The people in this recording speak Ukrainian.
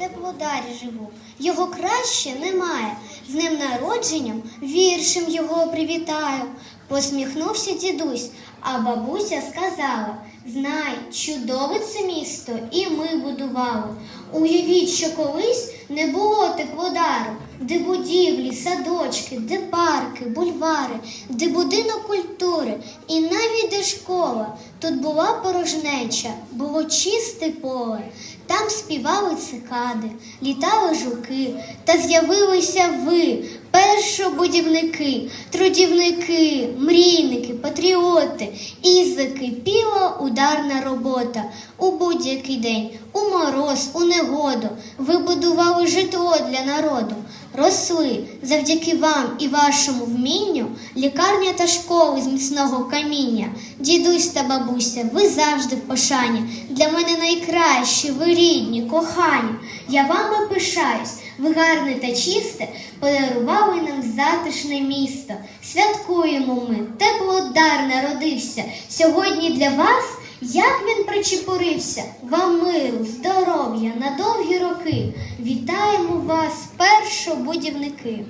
теплодарі живу. Його краще немає. З ним народженням віршем його привітаю. Посміхнувся дідусь, а бабуся сказала: Знай, чудове це місто, і ми будували. Уявіть, що колись не було теплодару, де будівлі, садочки, де парки, бульвари, де будинок культури і навіть де школа. Тут була порожнеча, було чисте поле. Там співали цикади, літали жуки, та з'явилися ви, першобудівники, трудівники, мрійники, патріоти, і закипіла ударна робота у будь-який день, у мороз, у негоду. Ви будували житло для народу. Росли завдяки вам і вашому вмінню лікарня та школи з міцного каміння. Дідусь та бабуся, ви завжди в пошані. Для мене найкращі, ви рідні, кохані. Я вами пишаюсь. Ви гарне та чисте подарували нам затишне місто. Святкуємо ми, теплодар народився. Сьогодні для вас, як він причепурився, вам миру, здоров'я. Вітаємо вас, першобудівники.